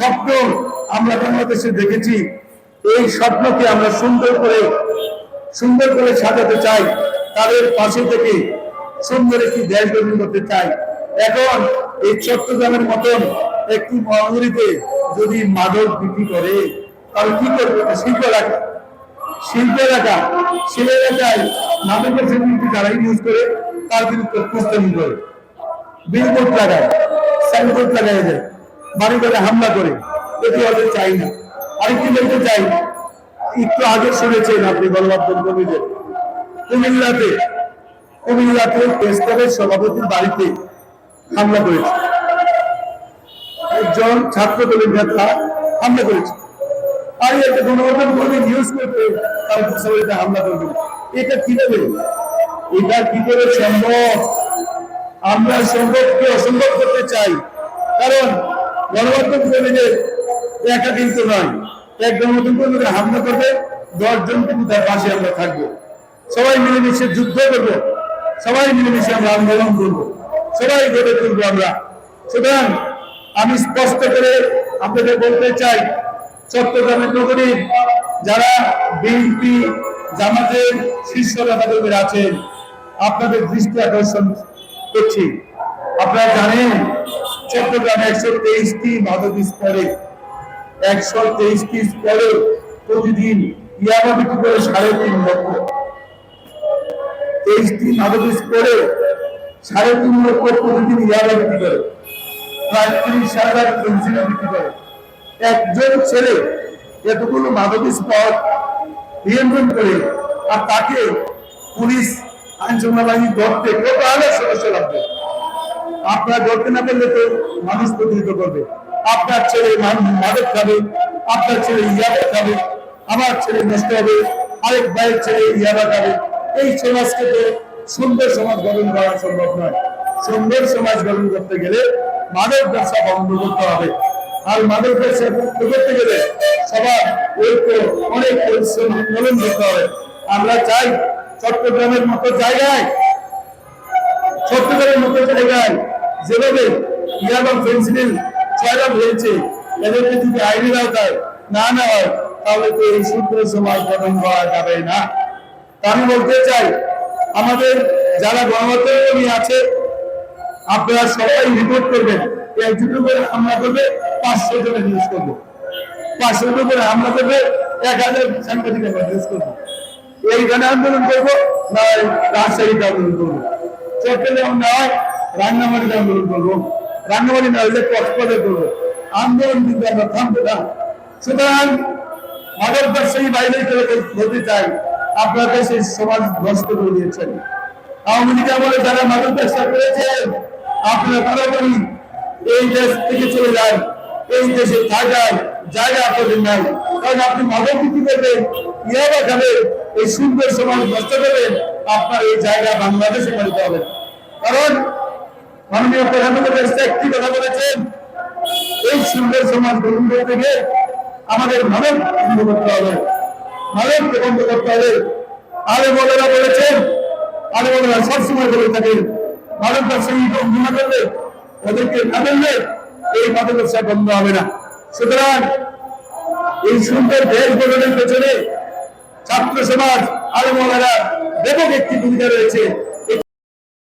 স্বপ্ন আমরা বাংলাদেশে দেখেছি। এই স্বপ্নকে আমরা সুন্দর করে সুন্দর করে সাজাতে চাই। তাদের পাশে থেকে সুন্দর একটি দেশ গঠন করতে চাই। এখন এই চট্টগ্রামের মতন একটি মহানগরীতে যদি মাদক বিক্রি করে, তাহলে কি করবে? শিল্প এলাকা। শিল্প এলাকা। শিল্প এলাকায় মাদকের সেগুলিকে যারা ইউজ করে, তার বিরুদ্ধে প্রস্তাবন করে। বিলবোর্ড লাগায়, সাইনবোর্ড লাগায় যায় বাড়ি হামলা করে। এটি ওদের চাই না। আরেকটি বলতে চাই, একটু আগে শুনেছেন আপনি গণমাধ্যম কর্মীদের কুমিল্লাতে কুমিল্লাতে প্রেসক্লাবের সভাপতির বাড়িতে হামলা করেছে। একজন ছাত্র দলের নেতা হামলা করেছে। আর একটা গণমাধ্যম কর্মী নিউজ করতে তার বাড়িতে হামলা করবে। এটা কীভাবে? এটা কি করে সম্ভব? আমরা সম্ভবকে অসম্ভব করতে চাই। কারণ গণমাধ্যম কর্মীদের একা কিন্তু নয়। এক গণমাধ্যম কর্মীদের হামলা করবে দশজন কিন্তু তার পাশে আমরা থাকব। সবাই মিলেমিশে যুদ্ধ করব। সবাই মিলেমিশে আমরা আন্দোলন করব। সবাই গড়ে তুলবো আমরা। সুতরাং আমি স্পষ্ট করে আপনাদের বলতে চাই চট্টগ্রামের নগরীর যারা বিএনপি, জামাতের শীর্ষ নেতাকর্মীরা আছেন, আপনাদের দৃষ্টি আকর্ষণ করছি। আপনারা জানেন চট্টগ্রামে একশো তেইশটি মাদক স্তরে, একশো তেইশটি স্তরে প্রতিদিন ইয়াবা বিক্রি করে সাড়ে তিন লক্ষ। তেইশটি মাদক স্তরে সাড়ে তিন লক্ষ প্রতিদিন ইয়াবা বিক্রি করে। প্রায় ত্রিশ হাজার পেন্সিলে বিক্রি করে। একজন ছেলে এতগুলো মাদক স্পট নিয়ন্ত্রণ করে আর তাকে পুলিশ আইন শৃঙ্খলা বাহিনী ধরতে কত হাজার সদস্য লাগবে আপনার ধরতে না পারলে তো মানুষ প্রতিনিধিত্ব করবে। আপনার ছেলে মাদক খাবে, আপনার ছেলে ইয়াবা খাবে, আমার ছেলে নষ্ট হবে, আরেক ভাইয়ের ছেলে ইয়াবা খাবে। এই সমাজকে তো সুন্দর সমাজ গঠন করা সম্ভব নয়। সুন্দর সমাজ গঠন করতে গেলে মাদক ব্যবসা বন্ধ করতে হবে। আর মাদক ব্যবসা বন্ধ করতে গেলে সবার ঐক্য, অনেক পরিশ্রম আন্দোলন করতে হবে। আমরা চাই চট্টগ্রামের মতো জায়গায়, চট্টগ্রামের মতো জায়গায় যেভাবে ইয়াবা ফেন্সিডিল ছয়লাভ হয়েছে এদেরকে যদি আইনের আওতায় না না হয়, তাহলে তো এই সূত্র সমাজ গঠন করা যাবে না। আমি বলতে চাই, আমাদের যারা গণমাধ্যমী আছে, আপনারা সবাই রিপোর্ট করবেন। একজনের উপরে হামলা করবে, পাঁচশো জনের নিউজ করব। পাঁচশো উপরে হামলা করবে, এক হাজার সাংবাদিক নিউজ করব। এইখানে আন্দোলন করব, না হয় রাজশাহীতে আন্দোলন করব। চট্টগ্রাম না রান্নাবাড়িতে আন্দোলন করব। রান্নাবাড়ি না হলে কক্সবাজার করব। আন্দোলন কিন্তু আমরা থামবো না। সুতরাং মাদক ব্যবসায়ী বাইরে বলতে চাই। আপনারা সেই সমাজ নষ্ট করে দিয়েছেন আওয়ামী লীগ আমলে যারা মাদক ব্যবসা করেছেন আপনারা তাড়াতাড়ি এই দেশ থেকে চলে যান। এই দেশে থাকার জায়গা আপনাদের নাই। কারণ আপনি মাদক বিক্রি করবেন ইয়াবা খাবেন এই সুন্দর সমাজ নষ্ট করবেন, আপনার এই জায়গা বাংলাদেশে পালিতে হবে। কারণ মাননীয় প্রধানমন্ত্রী একটি কথা বলেছেন। এই সুন্দর সমাজ গ্রহণ করতে গিয়ে আমাদের মানব বন্ধ করতে হবে। মানব বন্ধ করতে হবে। আরে বলেরা বলেছেন, আরে বলেরা সবসময় বলে থাকেন বন্ধ না করলে ওদেরকে না বললে এই মাদক ব্যবসা বন্ধ হবে না। সুতরাং এই সুন্দর দেশ গঠনের পেছনে ছাত্র সমাজ, আরে বলেরা ব্যাপক একটি ভূমিকা রয়েছে।